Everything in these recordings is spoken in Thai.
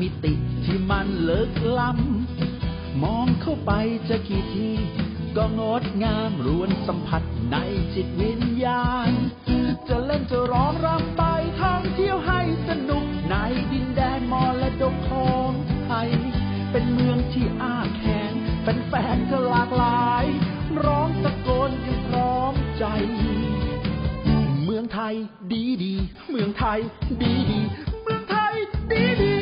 มิติที่มันเลิกล้ำมองเข้าไปจะกี่ทีก็งดงามรวนสัมผัสในจิตวิญญาณ จะเล่นจะร้องรำไปท่องเที่ยวให้สนุกในดินแดนมรดกของไทย เป็นเมืองที่อ้าแขนเป็นแฟนๆก็หลากหลาย ร้องตะโกนกันพร้อมใจ เมืองไทยดีดี เมืองไทยดีดี เมืองไทยดีดี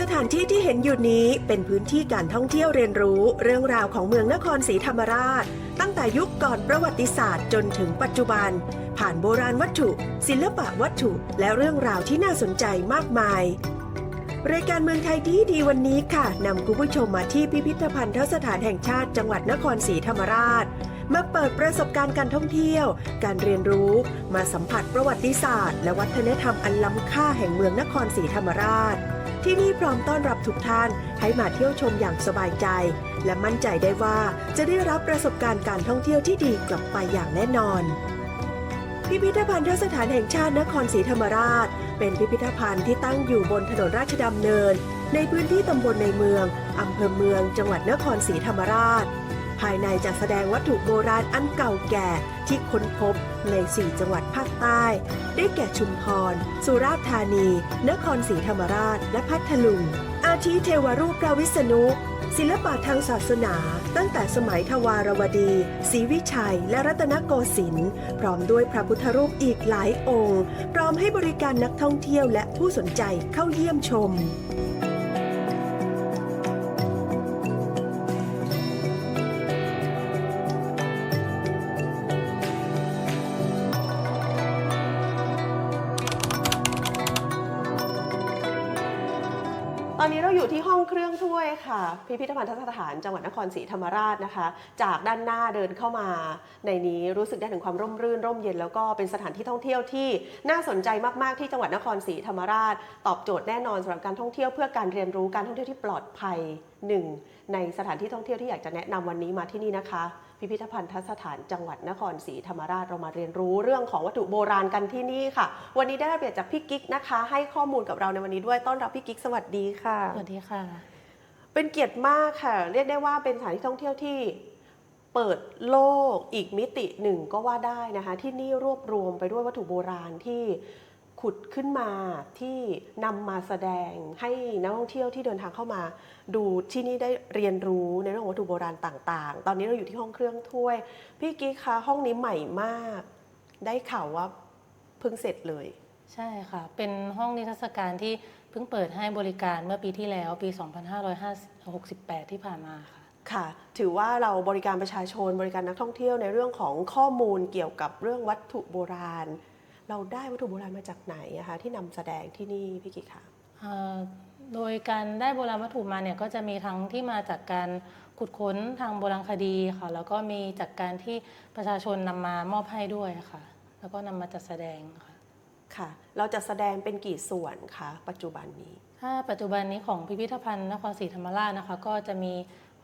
สถานที่ที่เห็นอยู่นี้เป็นพื้นที่การท่องเที่ยวเรียนรู้เรื่องราวของเมืองนครศรีธรรมราช ตั้งแต่ยุคก่อนประวัติศาสตร์จนถึงปัจจุบัน ผ่านโบราณวัตถุ ศิลปะวัตถุ และเรื่องราวที่น่าสนใจมากมาย รายการเมืองไทยดีดีวันนี้ค่ะนำคุณผู้ชมมาที่พิพิธภัณฑ์ทสถานแห่งชาติจังหวัดนครศรีธรรมราช มาเปิดประสบการณ์การท่องเที่ยว การเรียนรู้ มาสัมผัสประวัติศาสตร์ และวัฒนธรรมอันล้ำค่าแห่งเมืองนครศรีธรรมราช ที่นี่พร้อมต้อนรับทุกท่านให้มาเที่ยวชมอย่างสบายใจ และมั่นใจได้ว่าจะได้รับประสบการณ์การท่องเที่ยวที่ดีกลับไปอย่างแน่นอน พิพิธภัณฑสถานแห่งชาตินครศรีธรรมราช เป็นพิพิธภัณฑ์ที่ตั้งอยู่บนถนนราชดำเนิน ในพื้นที่ตำบลในเมืองอำเภอเมือง จังหวัดนครศรีธรรมราช ภายในจะแสดงวัตถุโบราณอันเก่าแก่ที่ค้นพบใน 4 จังหวัดภาคใต้ ได้แก่ชุมพร สุราษฎร์ธานี นครศรีธรรมราช และพัทลุง อาทิเทวรูปพระวิษณุ ศิลปะทางศาสนา ตั้งแต่สมัยทวารวดี ศรีวิชัย และรัตนโกสินทร์ พร้อมด้วยพระพุทธรูปอีกหลายองค์ พร้อมให้บริการนักท่องเที่ยวและผู้สนใจเข้าเยี่ยมชม อนนี้เราอยู่ที่ห้องเครื่องถ้วยค่ะ พิพิธภัณฑสถานจังหวัดนครศรีธรรมราชนะคะ จากด้านหน้าเดินเข้ามาในนี้รู้สึกได้ถึงความร่มรื่น ร่มเย็นแล้วก็เป็นสถานที่ท่องเที่ยวที่น่าสนใจมากๆที่จังหวัดนครศรีธรรมราช ตอบโจทย์แน่นอนสำหรับการท่องเที่ยวเพื่อการเรียนรู้การท่องเที่ยวที่ปลอดภัยหนึ่งในสถานที่ท่องเที่ยวที่อยากจะแนะนำวันนี้มาที่นี่นะคะ พิพิธภัณฑสถานจังหวัดนครศรีธรรมราชเรามาเรียนรู้เรื่องของวัตถุโบราณกันที่นี่ค่ะ วันนี้ได้รับเกียรติจากพี่กิ๊กนะคะ ให้ข้อมูลกับเราในวันนี้ด้วยต้อนรับพี่กิ๊กสวัสดีค่ะ สวัสดีค่ะ เป็นเกียรติมากค่ะ เรียกได้ว่าเป็นสถานที่ท่องเที่ยวที่เปิดโลกอีกมิติหนึ่งก็ว่าได้นะคะ ที่นี่รวบรวมไปด้วยวัตถุโบราณที่ ขุดขึ้นมาที่นำมาแสดงให้นักท่องเที่ยวที่เดินทางเข้ามา ดูที่นี่ได้เรียนรู้ในเรื่องของวัตถุโบราณต่างๆ ตอนนี้เราอยู่ที่ห้องเครื่องถ้วย พี่กิ๊กคะห้องนี้ใหม่มาก ได้ข่าวว่าเพิ่งเสร็จเลย ใช่ค่ะ เป็นห้องนิทรรศการที่เพิ่งเปิดให้บริการเมื่อปีที่แล้วปี 2568 ที่ผ่านมาค่ะค่ะ ถือว่าเราบริการประชาชนบริการนักท่องเที่ยวในเรื่องของข้อมูลเกี่ยวกับเรื่องวัตถุโบราณ เราได้วัตถุโบราณมาจากไหนอะคะที่นำแสดงที่นี่พี่กิกค่ะเอ่อโดยการได้โบราณวัตถุมาเนี่ยก็จะมีทั้งที่มาจากการขุดค้นทางโบราณคดีค่ะแล้วก็มีจากการที่ประชาชนนำมามอบให้ด้วยค่ะ แล้วก็นำมาจัดแสดงค่ะค่ะ เราจะแสดงเป็นกี่ส่วนคะปัจจุบันนี้ ถ้าปัจจุบันนี้ของพิพิธภัณฑ์นครศรีธรรมราชนะคะ ก็จะมี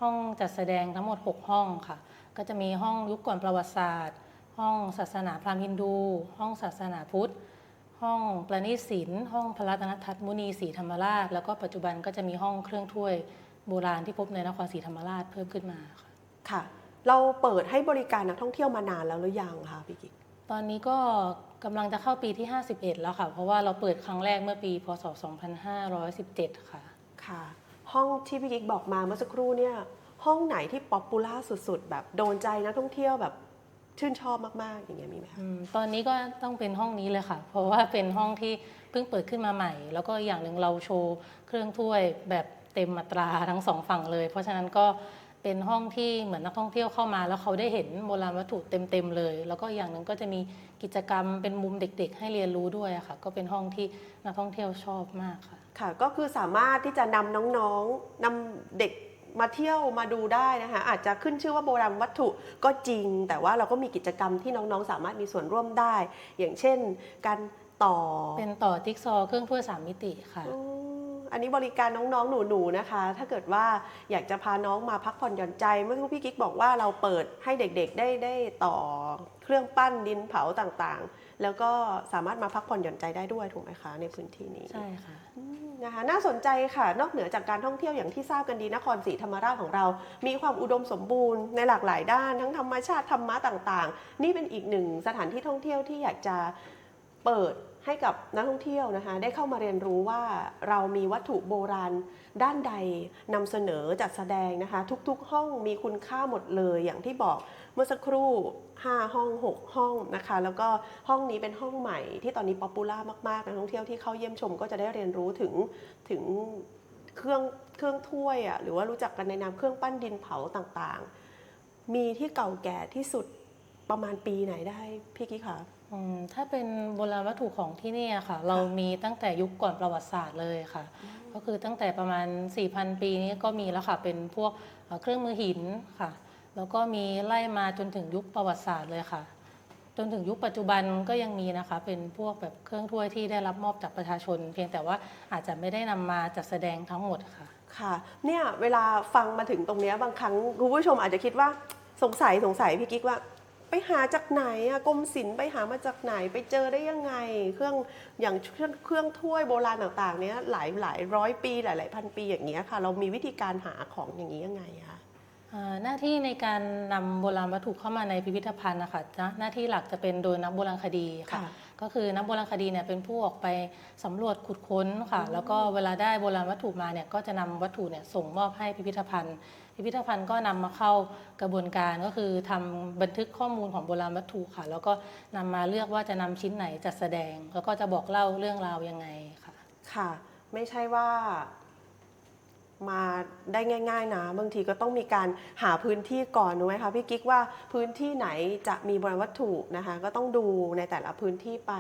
ห้องจัดแสดงทั้งหมด 6 ห้องค่ะ ก็จะมีห้องยุคก่อนประวัติศาสตร์ ห้องศาสนาพราหมณ์ฮินดู ห้องศาสนาพุทธ ห้องประณีตศิลป์ห้องพระรัตนทัศน์มุนีศรีธรรมราช แล้วก็ปัจจุบันก็จะมีห้องเครื่องถ้วยโบราณที่พบในนครศรีธรรมราชเพิ่มขึ้นมาค่ะค่ะ เราเปิดให้บริการนักท่องเที่ยวมานานแล้วหรือยังคะพี่กิกตอนนี้ก็กำลังจะเข้าปีที่ 51 แล้วค่ะ เพราะว่าเราเปิดครั้งแรกเมื่อปีพศ 2517 ค่ะ ค่ะ ห้องที่พี่กิกบอกมาเมื่อสักครู่เนี่ย ห้องไหนที่ป๊อปปูล่าสุดๆ แบบโดนใจนักท่องเที่ยวแบบ ชื่นชอบมาก ๆ อย่างเงี้ยมีไหมคะ อืมตอนนี้ก็ต้องเป็นห้องนี้เลยค่ะ เพราะว่าเป็นห้องที่เพิ่งเปิดขึ้นมาใหม่ แล้วก็อย่างหนึ่งเราโชว์เครื่องถ้วยแบบเต็มมาตราทั้งสองฝั่งเลย เพราะฉะนั้นก็เป็นห้องที่เหมือนนักท่องเที่ยวเข้ามา แล้วเขาได้เห็นโบราณวัตถุเต็มๆเลย แล้วก็อย่างหนึ่งก็จะมีกิจกรรมเป็นมุมเด็ก ๆ ให้เรียนรู้ด้วยอะค่ะ ก็เป็นห้องที่นักท่องเที่ยวชอบมากค่ะ ค่ะก็คือสามารถที่จะนำน้องๆนำเด็ก มาเที่ยวมาดูได้นะคะอาจจะขึ้นชื่อว่าโบราณวัตถุก็จริง แต่ว่าเราก็มีกิจกรรมที่น้องๆ สามารถมีส่วนร่วมได้ อย่างเช่น การต่อเป็นต่อจิ๊กซอว์เครื่องถ้วยสามมิติค่ะ อืมอันนี้บริการน้องๆ หนูๆ นะคะ ถ้าเกิดว่าอยากจะพาน้องมาพักผ่อนหย่อนใจ เมื่อสักครู่พี่กิ๊กบอกว่าเราเปิดให้เด็กๆ ได้ได้ต่อเครื่องปั้นดินเผาต่างๆ แล้วก็สามารถมาพักผ่อนหย่อนใจได้ด้วยถูกไหมคะ ในพื้นที่นี้ ใช่ค่ะนะคะน่าสนใจค่ะ นอกเหนือจากการท่องเที่ยวอย่างที่ทราบกันดีนครศรีธรรมราชของเรา มีความอุดมสมบูรณ์ในหลากหลายด้าน ทั้งธรรมชาติธรรมะต่างๆ นี่เป็นอีกหนึ่งสถานที่ท่องเที่ยวที่อยากจะ เปิดให้กับนักท่องเที่ยวนะคะ ได้เข้ามาเรียนรู้ว่าเรามีวัตถุโบราณด้านใดนำเสนอจัดแสดงนะคะ ทุกๆ ห้องมีคุณค่าหมดเลยอย่างที่บอกเมื่อสักครู่ 5 ห้อง 6 ห้องนะคะ แล้วก็ห้องนี้เป็นห้องใหม่ที่ตอนนี้ป๊อปปูล่ามากๆนักท่องเที่ยวที่เข้าเยี่ยมชมก็จะได้เรียนรู้ถึงถึงเครื่องเครื่องถ้วยอะหรือว่ารู้จักกันในนามเครื่องปั้นดินเผาต่างๆ มีที่เก่าแก่ที่สุดประมาณปีไหนได้พี่กิ๊กคะ ถ้าเป็นโบราณวัตถุของที่นี่อะค่ะ เรามีตั้งแต่ยุคก่อนประวัติศาสตร์เลยค่ะ ก็คือตั้งแต่ประมาณ 4,000 ปีนี้ก็มีแล้วค่ะ เป็นพวกเอ่อเครื่องมือหินค่ะ แล้วก็มีไล่มาจนถึงยุคประวัติศาสตร์เลยค่ะ จนถึงยุคปัจจุบันก็ยังมีนะคะ เป็นพวกแบบเครื่องถ้วยที่ได้รับมอบจากประชาชน เพียงแต่ว่าอาจจะไม่ได้นำมาจัดแสดงทั้งหมดค่ะ ค่ะ เนี่ยเวลาฟังมาถึงตรงเนี้ยบางครั้งคุณผู้ชมอาจจะคิดว่าสงสัยสงสัยพี่กิ๊กว่า ไปหาจากไหนอะกรมศิลป์ไปหามาจากไหนไปเจอได้ยังไง เครื่องอย่างเครื่องเครื่องถ้วยโบราณต่างๆ เนี้ยหลายหลายร้อยปีหลายหลายพันปีอย่างเงี้ยค่ะ เรามีวิธีการหาของอย่างนี้ยังไงคะอ่าหน้าที่ในการนำโบราณวัตถุเข้ามาในพิพิธภัณฑ์นะคะนะหน้าที่หลักจะเป็นโดยนักโบราณคดีค่ะค่ะก็คือนักโบราณคดีเนี่ยเป็นผู้ออกไปสำรวจขุดค้นค่ะ แล้วก็เวลาได้โบราณวัตถุมาเนี่ยก็จะนำวัตถุเนี่ยส่งมอบให้พิพิธภัณฑ์ พิพิธภัณฑ์ก็นำมาเข้ากระบวนการก็คือทำบันทึกข้อมูลของโบราณวัตถุค่ะ แล้วก็นำมาเลือกว่าจะนำชิ้นไหนจัดแสดง แล้วก็จะบอกเล่าเรื่องราวยังไงค่ะ ค่ะ ไม่ใช่ว่ามาได้ง่าย ๆ นะ บางทีก็ต้องมีการหาพื้นที่ก่อนถูกไหมคะพี่กิ๊กว่าพื้นที่ไหนจะมีโบราณวัตถุนะคะ ก็ต้องดูในแต่ละพื้นที่ไป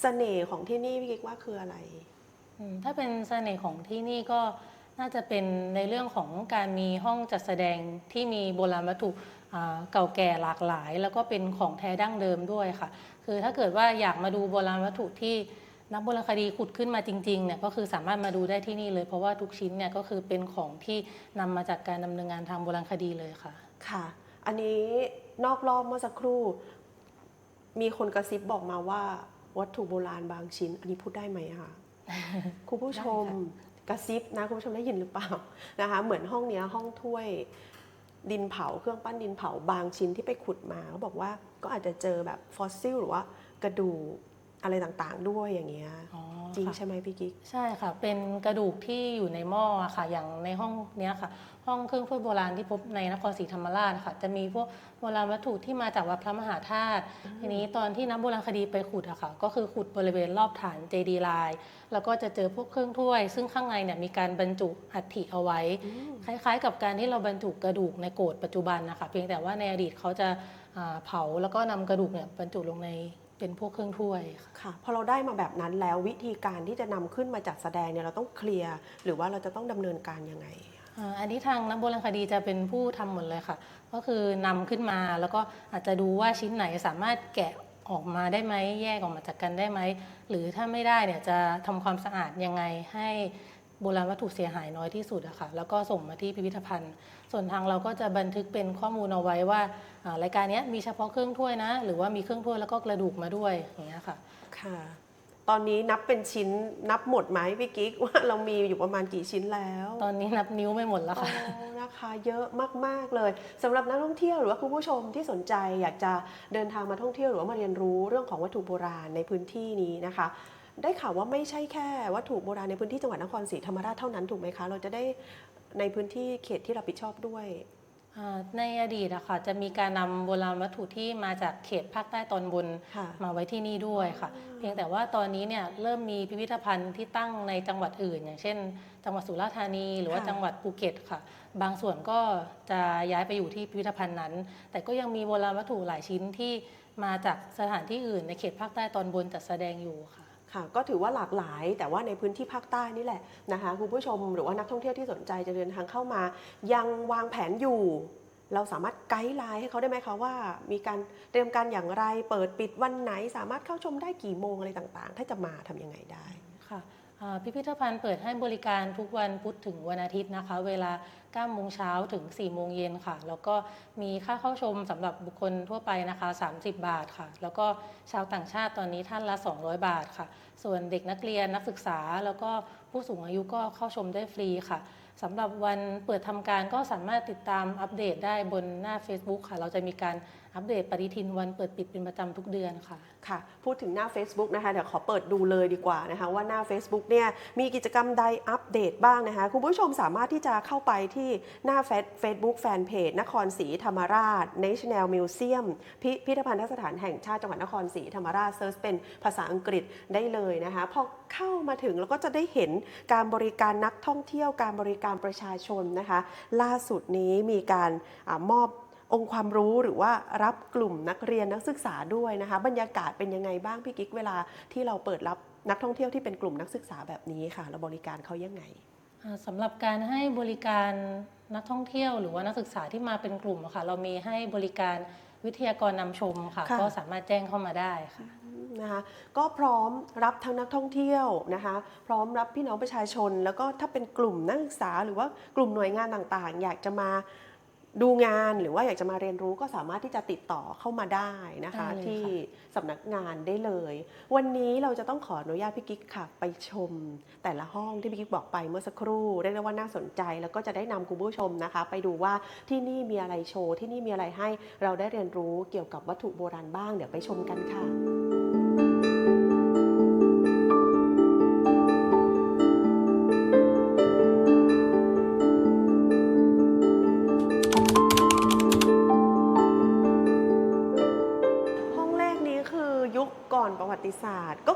เสน่ห์ของที่นี่พี่กิ๊กว่าคืออะไรอืมถ้าเป็นเสน่ห์ของที่นี่ก็ น่าจะเป็นในเรื่องของการมีห้องจัดแสดงที่มีโบราณวัตถุเก่าแก่หลากหลาย แล้วก็เป็นของแท้ดั้งเดิมด้วยค่ะ คือถ้าเกิดว่าอยากมาดูโบราณวัตถุที่นักโบราณคดีขุดขึ้นมาจริงๆเนี่ยก็คือสามารถมาดูได้ที่นี่เลยเพราะว่าทุกชิ้นเนี่ยก็คือเป็นของที่นำมาจากการดำเนินงานทางโบราณคดีเลยค่ะ ค่ะ อันนี้นอกรอบเมื่อสักครู่ มีคนกระซิบบอกมาว่า วัตถุโบราณบางชิ้น อันนี้พูดได้ไหมคะคุณผู้ชม กระซิบนะคุณผู้ชมได้ยินหรือเปล่านะคะเหมือนห้องเนี้ยห้องถ้วยดินเผาเครื่องปั้นดินเผาบางชิ้นที่ไปขุดมาเขาบอกว่าก็อาจจะเจอแบบฟอสซิลหรือว่ากระดูกอะไรต่างๆด้วยอย่างเงี้ยอ๋อจริงค่ะใช่ไหมพี่กิ๊กใช่ค่ะ เป็นกระดูกที่อยู่ในหม้ออะค่ะ อย่างในห้องเนี้ยค่ะ ห้องเครื่องถ้วยโบราณที่พบในนครศรีธรรมราชค่ะจะมีพวกโบราณวัตถุที่มาจากวัดพระมหาธาตุทีนี้ตอนที่นักโบราณคดีไปขุดอะค่ะก็คือขุดบริเวณรอบฐานเจดีย์ลาย แล้วก็จะเจอพวกเครื่องถ้วย ซึ่งข้างในเนี่ยมีการบรรจุอัฐิเอาไว้ คล้ายๆ กับการที่เราบรรจุกระดูกในโกดปัจจุบันนะคะเพียงแต่ว่าในอดีตเขาจะอ่าเผาแล้วก็นำกระดูกเนี่ยบรรจุลงในเป็นพวกเครื่องถ้วยค่ะค่ะพอเราได้มาแบบนั้นแล้ววิธีการที่จะนำขึ้นมาจัดแสดงเนี่ยเราต้องเคลียร์หรือว่าเราจะต้องดำเนินการยังไง อันนี้ทางนักโบราณคดีจะเป็นผู้ทำหมดเลยค่ะ ก็คือนำขึ้นมาแล้วก็อาจจะดูว่าชิ้นไหนสามารถแกะออกมาได้ไหมแยกออกมาจากกันได้ไหม หรือถ้าไม่ได้เนี่ยจะทำความสะอาดยังไงให้โบราณวัตถุเสียหายน้อยที่สุดอะค่ะ แล้วก็ส่งมาที่พิพิธภัณฑ์ ส่วนทางเราก็จะบันทึกเป็นข้อมูลเอาไว้ว่ารายการนี้มีเฉพาะเครื่องถ้วยนะ หรือว่ามีเครื่องถ้วยแล้วก็กระดูกมาด้วยอย่างเงี้ยค่ะ ค่ะ ตอนนี้นับเป็นชิ้นนับหมดไหมพี่กิ๊กว่าเรามีอยู่ประมาณกี่ชิ้นแล้ว ตอนนี้นับนิ้วไม่หมดแล้วค่ะโอ้นะคะเยอะมากๆเลยสำหรับนักท่องเที่ยวหรือว่าคุณผู้ชมที่สนใจอยากจะเดินทางมาท่องเที่ยวหรือว่ามาเรียนรู้เรื่องของวัตถุโบราณในพื้นที่นี้นะคะ ได้ข่าวว่าไม่ใช่แค่วัตถุโบราณในพื้นที่จังหวัดนครศรีธรรมราชเท่านั้นถูกไหมคะ เราจะได้ในพื้นที่เขตที่รับผิดชอบด้วยอ่า ในอดีตอะค่ะจะมีการนำโบราณวัตถุที่มาจากเขตภาคใต้ตอนบนค่ะ มาไว้ที่นี่ด้วยค่ะ เพียงแต่ว่าตอนนี้เนี่ยเริ่มมีพิพิธภัณฑ์ที่ตั้งในจังหวัดอื่น อย่างเช่น จังหวัดสุราษฎร์ธานี หรือว่าค่ะ จังหวัดภูเก็ตค่ะ บางส่วนก็จะย้ายไปอยู่ที่พิพิธภัณฑ์นั้น แต่ก็ยังมีโบราณวัตถุหลายชิ้นที่มาจากสถานที่อื่น ในเขตภาคใต้ตอนบนจัดแสดงอยู่ค่ะ ค่ะก็ถือว่าหลากหลายแต่ว่าในพื้นที่ภาคใต้นี่แหละนะคะคุณผู้ชมหรือว่านักท่องเที่ยวที่สนใจจะเดินทางเข้ามา ยังวางแผนอยู่ เราสามารถไกด์ไลน์ให้เขาได้ไหมคะว่า มีการเตรียมการอย่างไรเปิดปิดวันไหน สามารถเข้าชมได้กี่โมงอะไรต่างๆ ถ้าจะมาทำยังไงได้ค่ะพิพิธภัณฑ์เปิดให้บริการทุกวันพุธถึงวันอาทิตย์นะคะ เวลา 9โมงเช้าถึง 4 โมงเย็นค่ะ แล้วก็มีค่าเข้าชมสำหรับบุคคลทั่วไปนะคะ 30 บาทค่ะ แล้วก็ชาวต่างชาติตอนนี้ท่านละ 200 บาทค่ะ ส่วนเด็กนักเรียนนักศึกษา แล้วก็ผู้สูงอายุก็เข้าชมได้ฟรีค่ะสำหรับวันเปิดทำการก็สามารถติดตามอัปเดตได้บนหน้า Facebook ค่ะ เราจะมีการ อัปเดตปฏิทินวันเปิดปิดเป็นประจำทุกเดือนค่ะ ค่ะ พูดถึงหน้า Facebook นะคะ เดี๋ยวขอเปิดดูเลยดีกว่านะคะ ว่าหน้า Facebook เนี่ยมีกิจกรรมใดอัปเดตบ้างนะคะ คุณผู้ชมสามารถที่จะเข้าไปที่หน้า Facebook Fanpage นครศรีธรรมราช National Museum พิพิธภัณฑสถานแห่งชาติจังหวัดนครศรีธรรมราชเซิร์ชเป็นภาษาอังกฤษได้เลยนะคะพอเข้ามาถึงแล้วก็จะได้เห็นการบริการนักท่องเที่ยวการบริการประชาชนนะคะ ล่าสุดนี้มีการอมอบ องค์ความรู้หรือว่ารับกลุ่มนักเรียนนักศึกษาด้วยนะคะ บรรยากาศเป็นยังไงบ้างพี่กิ๊กเวลาที่เราเปิดรับนักท่องเที่ยวที่เป็นกลุ่มนักศึกษาแบบนี้ค่ะเราบริการเขายังไงอ่าสำหรับการให้บริการนักท่องเที่ยว หรือว่านักศึกษาที่มาเป็นกลุ่มอะค่ะ เรามีให้บริการวิทยากรนำชมค่ะค่ะ ก็สามารถแจ้งเข้ามาได้ค่ะนะคะก็พร้อมรับทั้งนักท่องเที่ยวนะคะพร้อมรับพี่น้องประชาชน แล้วก็ถ้าเป็นกลุ่มนักศึกษาหรือว่ากลุ่มหน่วยงานต่างๆ อยากจะมา ดูงานหรือว่าอยากจะมาเรียนรู้ก็สามารถที่จะติดต่อเข้ามาได้นะคะ ได้เลยที่ค่สำนักงานได้เลย วันนี้เราจะต้องขออนุญาตพี่กิ๊กค่ะ ไปชม แต่ละห้องที่พี่กิ๊กบอกไปเมื่อสักครู่เรียกได้ว่าน่าสนใจ แล้วก็จะได้นำคุณผู้ชมนะคะ ไปดูว่าที่นี่มีอะไรโชว์ที่นี่มีอะไรให้เราได้เรียนรู้เกี่ยวกับวัตถุโบราณบ้างเดี๋ยวไปชมกันค่ะ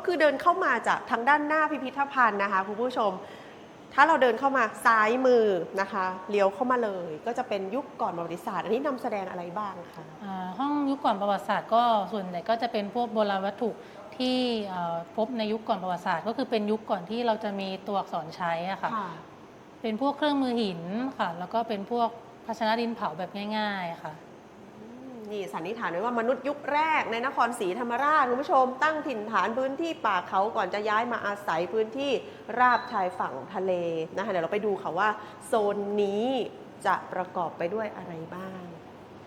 คือเดินเข้ามาจากทางด้านหน้าพิพิธภัณฑ์นะคะคุณผู้ชม ถ้าเราเดินเข้ามาซ้ายมือนะคะเลี้ยวเข้ามาเลย ก็จะเป็นยุคก่อนประวัติศาสตร์ อันนี้นำแสดงอะไรบ้างคะอ่าห้องยุคก่อนประวัติศาสตร์ก็ส่วนใหญ่ก็จะเป็นพวกโบราณวัตถุที่เอ่อพบในยุคก่อนประวัติศาสตร์ ก็คือเป็นยุคก่อนที่เราจะมีตัวอักษรใช้อะค่ะ เป็นพวกเครื่องมือหินค่ะ แล้วก็เป็นพวกภาชนะดินเผาแบบง่าย ๆ ค่ะ นี่สันนิษฐานไว้ว่ามนุษย์ยุคแรกในนครศรีธรรมราชคุณผู้ชม ตั้งถิ่นฐานพื้นที่ป่าเขาก่อนจะย้ายมาอาศัยพื้นที่ราบชายฝั่งทะเลนะคะเดี๋ยวเราไปดูค่ะว่าโซนนี้จะประกอบไปด้วยอะไรบ้าง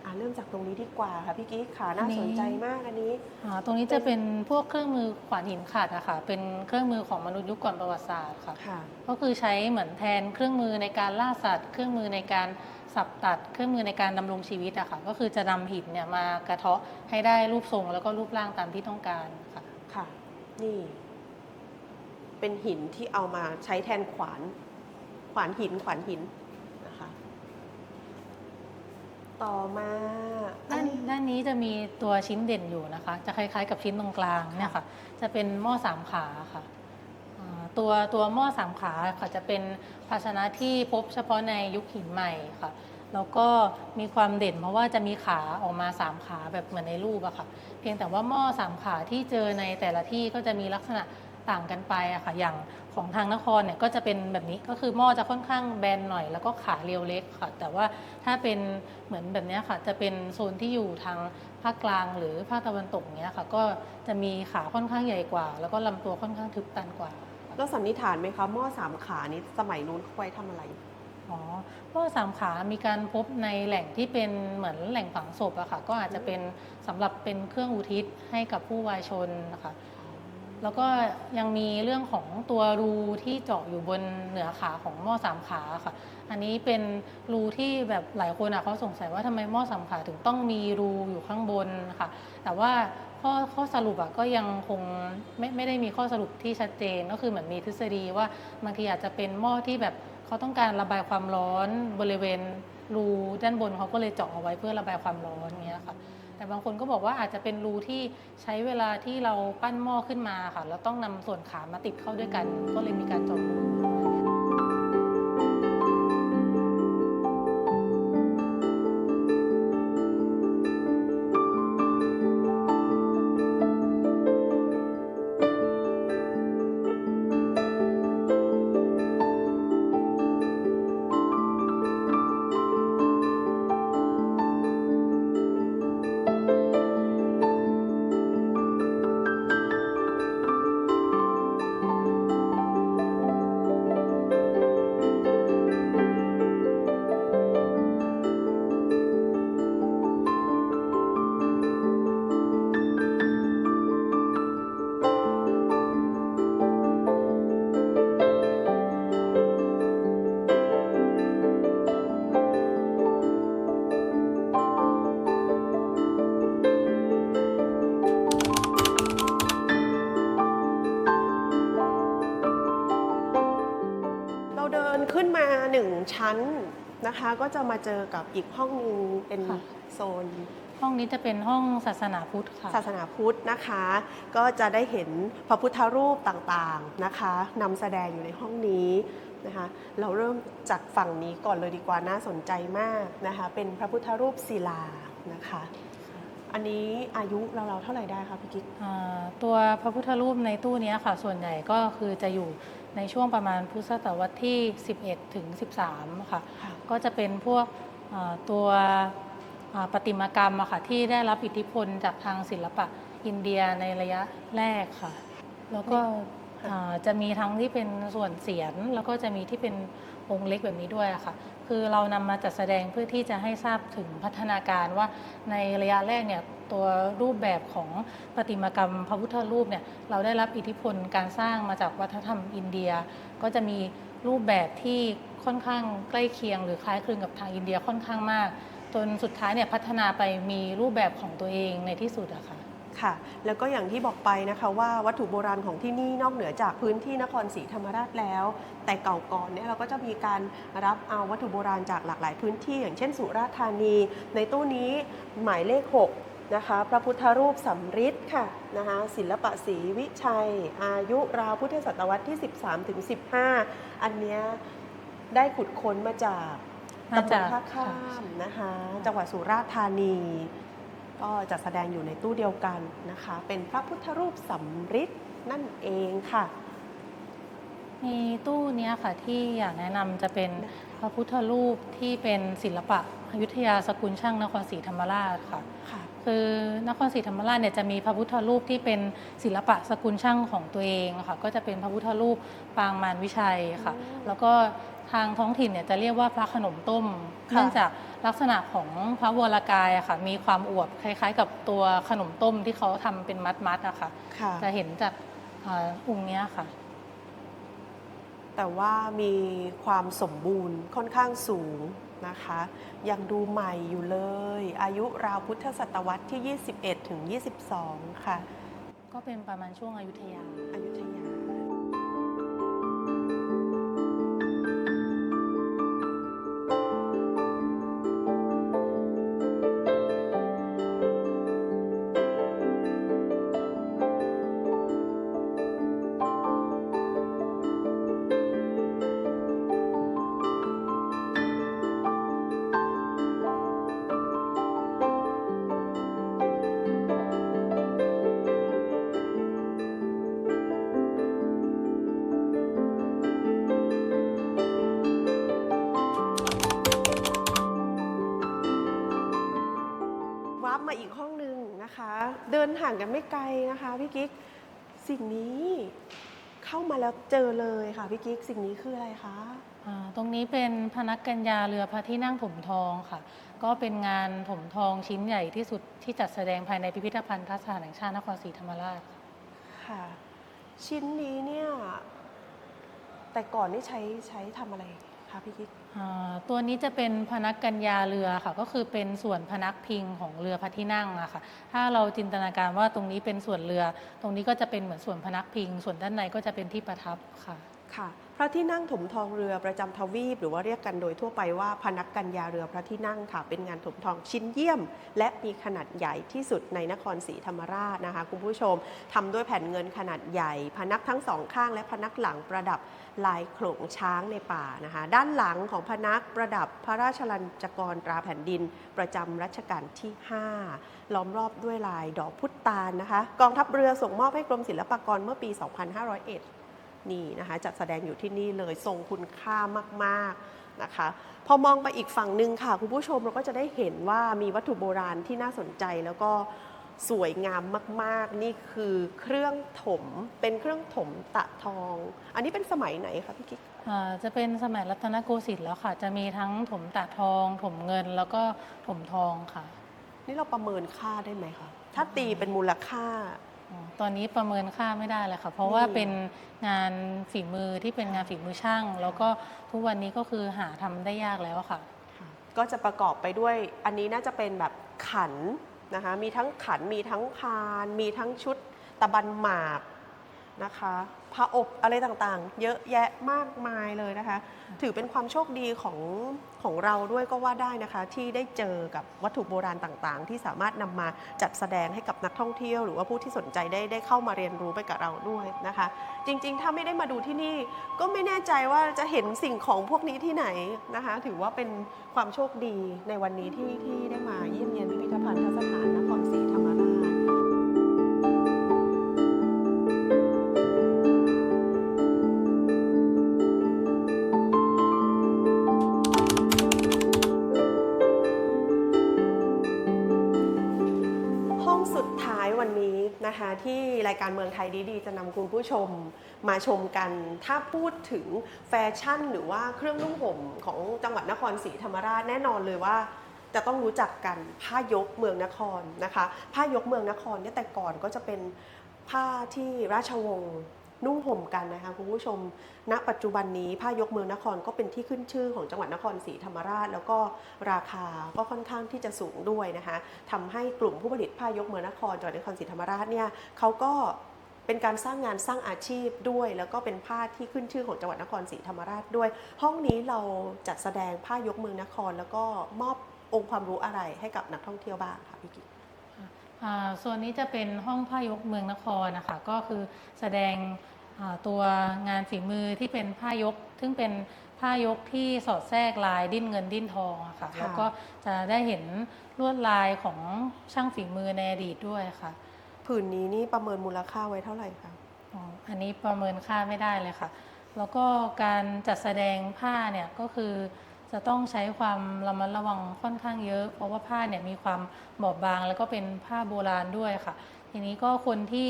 อะเริ่มจากตรงนี้ดีกว่าค่ะพี่กิ๊กค่ะน่าสนใจมากอันนี้อ่าตรงนี้จะเป็นพวกเครื่องมือขวานหินขัดอะค่ะ เป็นเครื่องมือของมนุษย์ยุคก่อนประวัติศาสตร์ค่ะ ค่ะ ก็คือใช้เหมือนแทนเครื่องมือในการล่าสัตว์ เครื่องมือในการ สับตัดเครื่องมือในการดำรงชีวิตอะค่ะก็คือจะนำหินเนี่ยมากระเทาะให้ได้รูปทรงแล้วก็รูปร่างตามที่ต้องการค่ะค่ะ นี่ เป็นหินที่เอามาใช้แทนขวาน ขวานหินขวานหินนะคะ ต่อมาอัด้านนนี้ด้านนี้จะมีตัวชิ้นเด่นอยู่นะคะ จะคล้ายๆ กับชิ้นตรงกลางเนี่ยค่ะ จะเป็นหม้อสามขาค่ะอ่า ตัวตัวหม้อสามขาค่ะจะเป็นภาชนะที่พบเฉพาะในยุคหินใหม่ค่ะ แล้วก็มีความเด่นเพราะว่าจะมีขาออกมาสามขาแบบเหมือนในรูปอะค่ะ เพียงแต่ว่าหม้อสามขาที่เจอในแต่ละที่ก็จะมีลักษณะต่างกันไปอะค่ะอย่างของทางนครเนี่ยก็จะเป็นแบบนี้ก็คือหม้อจะค่อนข้างแบนหน่อย แล้วก็ขาเรียวเล็กค่ะ แต่ว่าถ้าเป็นเหมือนแบบนี้ค่ะ จะเป็นโซนที่อยู่ทางภาคกลางหรือภาคตะวันตกเนี้ยค่ะ ก็จะมีขาค่อนข้างใหญ่กว่า แล้วก็ลำตัวค่อนข้างทึบตันกว่า แล้วสันนิษฐานไหมคะหม้อสามขานี้สมัยนู้นเขาไว้ทำอะไร อ๋อเพราะว่าสามขามีการพบในแหล่งที่เป็นเหมือนแหล่งฝังศพอะค่ะ ก็อาจจะเป็นสำหรับเป็นเครื่องอุทิศให้กับผู้วายชนนะคะ แล้วก็ยังมีเรื่องของตัวรูที่เจาะอยู่บนเหนือขาของหม้อสามขาค่ะ อันนี้เป็นรูที่แบบหลายคนอะเขาสงสัยว่าทำไมหม้อสามขาถึงต้องมีรูอยู่ข้างบนค่ะ แต่ว่า ข้อข้อสรุปอะก็ยังคงไม่ไม่ได้มีข้อสรุปที่ชัดเจนก็คือเหมือนมีทฤษฎีว่าบางทีอาจจะเป็นหม้อที่แบบเขาต้องการระบายความร้อนบริเวณรูด้านบนเขาก็เลยเจาะเอาไว้เพื่อระบายความร้อนเงี้ยค่ะ แต่บางคนก็บอกว่าอาจจะเป็นรูที่ใช้เวลาที่เราปั้นหม้อขึ้นมาค่ะแล้วต้องนำส่วนขามาติดเข้าด้วยกัน ก็เลยมีการเจาะรู นะคะ ก็จะมาเจอกับอีกห้องหนึงเป็นค่ะ โซน ห้องนี้จะเป็นห้องศาสนาพุทธค่ะ ศาสนาพุทธนะคะ ก็จะได้เห็นพระพุทธรูปต่างๆนะคะนำแสดงอยู่ในห้องนี้นะคะ เราเริ่มจากฝั่งนี้ก่อนเลยดีกว่าน่าสนใจมากนะคะ เป็นพระพุทธรูปศิลานะคะ อันนี้อายุเราๆเท่าไหร่ได้คะพี่กิ๊ก อ่าตัวพระพุทธรูปในตู้เนี้ยค่ะ ส่วนใหญ่ก็คือจะอยู่ ในช่วงประมาณพุทธศตวรรษที่ 11 ถึง 13 ค่ะค่ะก็จะเป็นพวกอ่าตัวอ่าประติมากรรมอะค่ะที่ได้รับอิทธิพลจากทางศิลปะอินเดียในระยะแรกค่ะ แล้วก็อ่าจะมีทั้งที่เป็นส่วนเสียน แล้วก็จะมีที่เป็นองค์เล็กแบบนี้ด้วยอะค่ะ คือเรานำมาจัดแสดงเพื่อที่จะให้ทราบถึงพัฒนาการว่าในระยะแรกเนี่ย ตัวรูปแบบของประติมากรรมพระพุทธรูปเนี่ยเราได้รับอิทธิพลการสร้างมาจากวัฒนธรรมอินเดีย ก็จะมีรูปแบบที่ค่อนข้างใกล้เคียง หรือคล้ายคลึงกับทางอินเดียค่อนข้างมาก จนสุดท้ายเนี่ยพัฒนาไปมีรูปแบบของตัวเองในที่สุดอะค่ะค่ะแล้วก็อย่างที่บอกไปนะคะว่าวัตถุโบราณของที่นี่นอกเหนือจากพื้นที่นครศรีธรรมราชแล้ว แต่เก่าก่อนเนี่ยเราก็จะมีการรับเอาวัตถุโบราณจากหลากหลายพื้นที่ อย่างเช่นสุราษฎร์ธานี ในตู้นี้หมายเลข 6 นะคะ พระพุทธรูปสำริดค่ะนะคะศิลปะศรีวิชัย อายุราวพุทธศตวรรษที่ 13ถึง15 อันเนี้ยได้ขุดค้นมาจากมาตำบจาลกท่าข้ามนะคะจังหวัดสุราษฎร์ธานี ก็จะแสดงอยู่ในตู้เดียวกันนะคะ เป็นพระพุทธรูปสำริดนั่นเองค่ะ มีตู้เนี้ยค่ะที่อยากแนะนำจะเป็นพระพุทธรูปที่เป็นศิลปะอยุธยาสกุลช่างนครศรีธรรมราชค่ะค่ะ คือนครศรีธรรมราชเนี่ยจะมีพระพุทธรูปที่เป็นศิลปะสกุลช่างของตัวเองค่ะก็จะเป็นพระพุทธรูปปางมารวิชัยค่ะอืมแล้วก็ทางท้องถิ่นเนี่ยจะเรียกว่าพระขนมต้มค่ะเนื่องจากลักษณะของพระวรกายอะค่ะ มีความอวบคล้ายๆ กับตัวขนมต้มที่เขาทำเป็นมัดๆอะค่ะค่ะ จะเห็นจากอ่าองค์เนี้ยค่ะ แต่ว่ามีความสมบูรณ์ค่อนข้างสูง นะคะ ยังดูใหม่อยู่เลย อายุราวพุทธศตวรรษที่ 21 ถึง 22 ค่ะ ก็เป็นประมาณช่วงอยุธยาอยุธยา เดินห่างกันไม่ไกลนะคะพี่กิ๊กสิ่งนี้เข้ามาแล้วเจอเลยค่ะพี่กิ๊กสิ่งนี้คืออะไรคะอ่าตรงนี้เป็นพนักกัญญาเรือพระที่นั่งถมทองค่ะ ก็เป็นงานถมทองชิ้นใหญ่ที่สุดที่จัดแสดงภายในพิพิธภัณฑ์ทัศนแห่งชาตินครศรีธรรมราชค่ะค่ะ ชิ้นนี้เนี่ยแต่ก่อนนี่ใช้ใช้ทำอะไร คะพี่กิ๊กอ่าตัวนี้จะเป็นพนักกัญญาเรือค่ะ ก็คือเป็นส่วนพนักพิงของเรือพระที่นั่งอะค่ะ ถ้าเราจินตนาการว่าตรงนี้เป็นส่วนเรือ ตรงนี้ก็จะเป็นเหมือนส่วนพนักพิง ส่วนด้านในก็จะเป็นที่ประทับค่ะ ค่ะ พระที่นั่งถมทองเรือประจำทวีป หรือว่าเรียกกันโดยทั่วไปว่าพนักกัญญาเรือพระที่นั่งค่ะ เป็นงานถมทองชิ้นเยี่ยม และมีขนาดใหญ่ที่สุดในนครศรีธรรมราชนะคะคุณผู้ชมทำด้วยแผ่นเงินขนาดใหญ่ พนักทั้งสองข้างและพนักหลังประดับ ลายโขลงช้างในป่านะคะด้านหลังของพนักประดับพระราชลัญจกรตราแผ่นดิน ประจำรัชกาลที่ 5 ล้อมรอบด้วยลายดอกพุตานนะคะ กองทัพเรือส่งมอบให้กรมศิลปากรเมื่อปี 2501 นี่นะคะจัดแสดงอยู่ที่นี่เลยทรงคุณค่ามากๆนะคะ พอมองไปอีกฝั่งหนึ่งค่ะ คุณผู้ชมเราก็จะได้เห็นว่ามีวัตถุโบราณที่น่าสนใจแล้วก็ สวยงามมาก ๆ นี่คือเครื่องถมเป็นเครื่องถมตะทอง อันนี้เป็นสมัยไหนคะพี่กิ๊กอ่าจะเป็นสมัยรัตนโกสินทร์แล้วค่ะ จะมีทั้งถมตะทอง ถมเงินแล้วก็ถมทองค่ะนี่เราประเมินค่าได้ไหมคะถ้าตีเป็นมูลค่า อ๋อตอนนี้ประเมินค่าไม่ได้เลยค่ะ เพราะว่าอืม เป็นงานฝีมือที่เป็นงานฝีมือช่าง แล้วก็ทุกวันนี้ก็คือหาทำได้ยากแล้วค่ะ ก็จะประกอบไปด้วยอันนี้น่าจะเป็นแบบขัน นะคะมีทั้งขันมีทั้งพาน มีทั้งชุดตะบันหมาก นะคะพระอบอะไรต่างๆ เยอะแยะมากมายเลยนะคะ ถือเป็นความโชคดีของของเราด้วยก็ว่าได้นะคะ ที่ได้เจอกับวัตถุโบราณต่างๆ ที่สามารถนำมาจัดแสดงให้กับนักท่องเที่ยว หรือว่าผู้ที่สนใจได้ได้เข้ามาเรียนรู้ไปกับเราด้วยนะคะ จริงๆ ถ้าไม่ได้มาดูที่นี่ ก็ไม่แน่ใจว่าจะเห็นสิ่งของพวกนี้ที่ไหนนะคะ ถือว่าเป็นความโชคดีในวันนี้ที่ที่ได้มาเยี่ยมเยียนพิพิธภัณฑสถานนครศรีธรรมราชายการเมืองไทยดีๆ จะนำคุณผู้ชมมาชมกัน ถ้าพูดถึงแฟชั่นหรือว่าเครื่องนุ่งห่มของจังหวัดนครศรีธรรมราชแน่นอนเลยว่าจะต้องรู้จักกันผ้ายกเมืองนครนะคะ ผ้ายกเมืองนครเนี่ยแต่ก่อนก็จะเป็นผ้าที่ราชวงศ์ นุ่งห่มกันนะคะคุณผู้ชม ณ ปัจจุบันนี้ผ้ายกเมืองนครก็เป็นที่ขึ้นชื่อของจังหวัดนครศรีธรรมราช แล้วก็ราคาก็ค่อนข้างที่จะสูงด้วยนะคะทำให้กลุ่มผู้ผลิตผ้ายกเมืองนครจังหวัดนครศรีธรรมราชเนี่ยเขาก็เป็นการสร้างงานสร้างอาชีพด้วย แล้วก็เป็นผ้าที่ขึ้นชื่อของจังหวัดนครศรีธรรมราชด้วย ห้องนี้เราจัดแสดงผ้ายกเมืองนคร แล้วก็มอบองค์ความรู้อะไรให้กับนักท่องเที่ยวบ้างคะพี่กิ๊กส่วนนี้จะเป็นห้องผ้ายกเมืองนครนะคะก็คือแสดง ตัวงานฝีมือที่เป็นผ้ายก ซึ่งเป็นผ้ายกที่สอดแทรกลายดิ้นเงินดิ้นทองอะค่ะค่ะ แล้วก็จะได้เห็นลวดลายของช่างฝีมือในอดีตด้วยค่ะ ผืนนี้นี่ประเมินมูลค่าไว้เท่าไหร่คะอ๋ออันนี้ประเมินค่าไม่ได้เลยค่ะ แล้วก็การจัดแสดงผ้าเนี่ยก็คือจะต้องใช้ความระมัดระวังค่อนข้างเยอะ เพราะว่าผ้าเนี่ยมีความบอบบางแล้วก็เป็นผ้าโบราณด้วยค่ะ ทีนี้ก็คนที่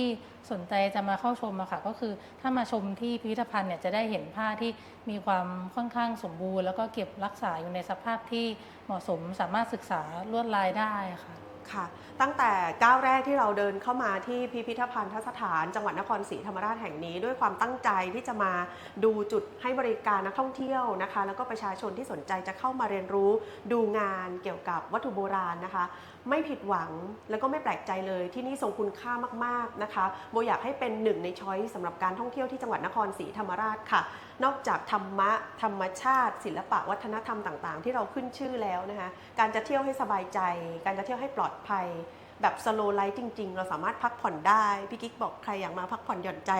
สนใจจะมาเข้าชมอะค่ะก็คือถ้ามาชมที่พิพิธภัณฑ์เนี่ยจะได้เห็นผ้าที่มีความค่อนข้างสมบูรณ์ แล้วก็เก็บรักษาอยู่ในสภาพที่เหมาะสมสามารถศึกษาลวดลายได้ค่ะ ค่ะ ตั้งแต่ก้าวแรกที่เราเดินเข้ามาที่พิพิธภัณฑสถานจังหวัดนครศรีธรรมราชแห่งนี้ ด้วยความตั้งใจที่จะมาดูจุดให้บริการนักท่องเที่ยวนะคะ แล้วก็ประชาชนที่สนใจจะเข้ามาเรียนรู้ดูงานเกี่ยวกับวัตถุโบราณนะคะไม่ผิดหวังแล้วก็ไม่แปลกใจเลยที่นี่ทรงคุณค่ามากๆนะคะโบอยากให้เป็นหนึ่งในช้อยสำหรับการท่องเที่ยวที่จังหวัดนครศรีธรรมราชค่ะ นอกจากธรรมะธรรมชาติ ศิลปะวัฒนธรรมต่างๆ ที่เราขึ้นชื่อแล้วนะคะการจะเที่ยวให้สบายใจ การจะเที่ยวให้ปลอดภัย แบบสโลไลฟ์จริง ๆ เราสามารถพักผ่อนได้ พี่กิ๊กบอกใครอยากมาพักผ่อนหย่อนใจ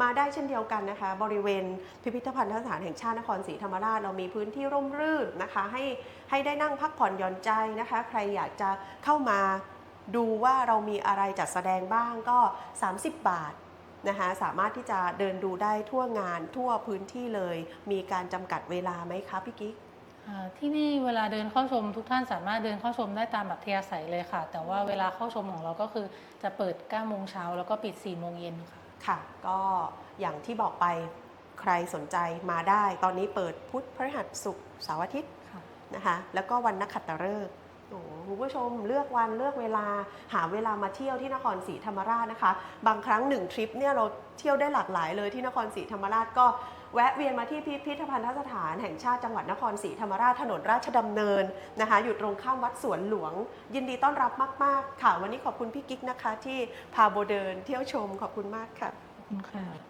มาได้เช่นเดียวกันนะคะ บริเวณพิพิธภัณฑสถานแห่งชาตินครศรีธรรมราชเรามีพื้นที่ร่มรื่นนะคะ ให้ให้ได้นั่งพักผ่อนหย่อนใจนะคะ ใครอยากจะเข้ามาดูว่าเรามีอะไรจัดแสดงบ้างก็ 30 บาทนะคะสามารถที่จะเดินดูได้ทั่วงานทั่วพื้นที่เลย มีการจำกัดเวลาไหมคะพี่กิ๊ก ที่นี่เวลาเดินเข้าชมทุกท่านสามารถเดินเข้าชมได้ตามอัธยาศัยเลยค่ะ แต่ว่าเวลาเข้าชมของเราก็คือจะเปิด9โมงเช้าแล้วก็ปิด4โมงเย็นค่ะ ค่ะ ก็อย่างที่บอกไปใครสนใจมาได้ ตอนนี้เปิดพุธพฤหัสศุกร์เสาร์อาทิตย์ค่ะ นะคะ แล้วก็วันนักขัตฤกษ์โอ้โหคุณผู้ชมเลือกวันเลือกเวลาหาเวลามาเที่ยวที่นครศรีธรรมราชนะคะ บางครั้งหนึ่งทริปเนี่ยเราเที่ยวได้หลากหลายเลยที่นครศรีธรรมราชก็ แวะเวียนมาที่พิพิธภัณฑสถานแห่งชาติจังหวัดนครศรีธรรมราชถนนราชดำเนินนะคะ อยู่ตรงข้ามวัดสวนหลวง ยินดีต้อนรับมาก ๆ ค่ะ วันนี้ขอบคุณพี่กิ๊กนะคะ ที่พาโบเดินเที่ยวชมขอบคุณมากค่ะขอบคุณค่ะ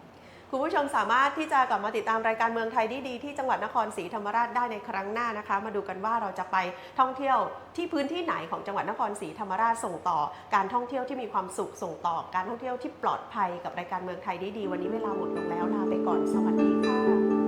คุณผู้ชมสามารถที่จะกลับมาติดตามรายการเมืองไทยดีๆที่จังหวัดนครศรีธรรมราชได้ในครั้งหน้านะคะ มาดูกันว่าเราจะไปท่องเที่ยวที่พื้นที่ไหนของจังหวัดนครศรีธรรมราชส่งต่อ การท่องเที่ยวที่มีความสุขส่งต่อ การท่องเที่ยวที่ปลอดภัยกับรายการเมืองไทยดีๆวันนี้เวลาหมดลงแล้วลาไปก่อนสวัสดีค่ะ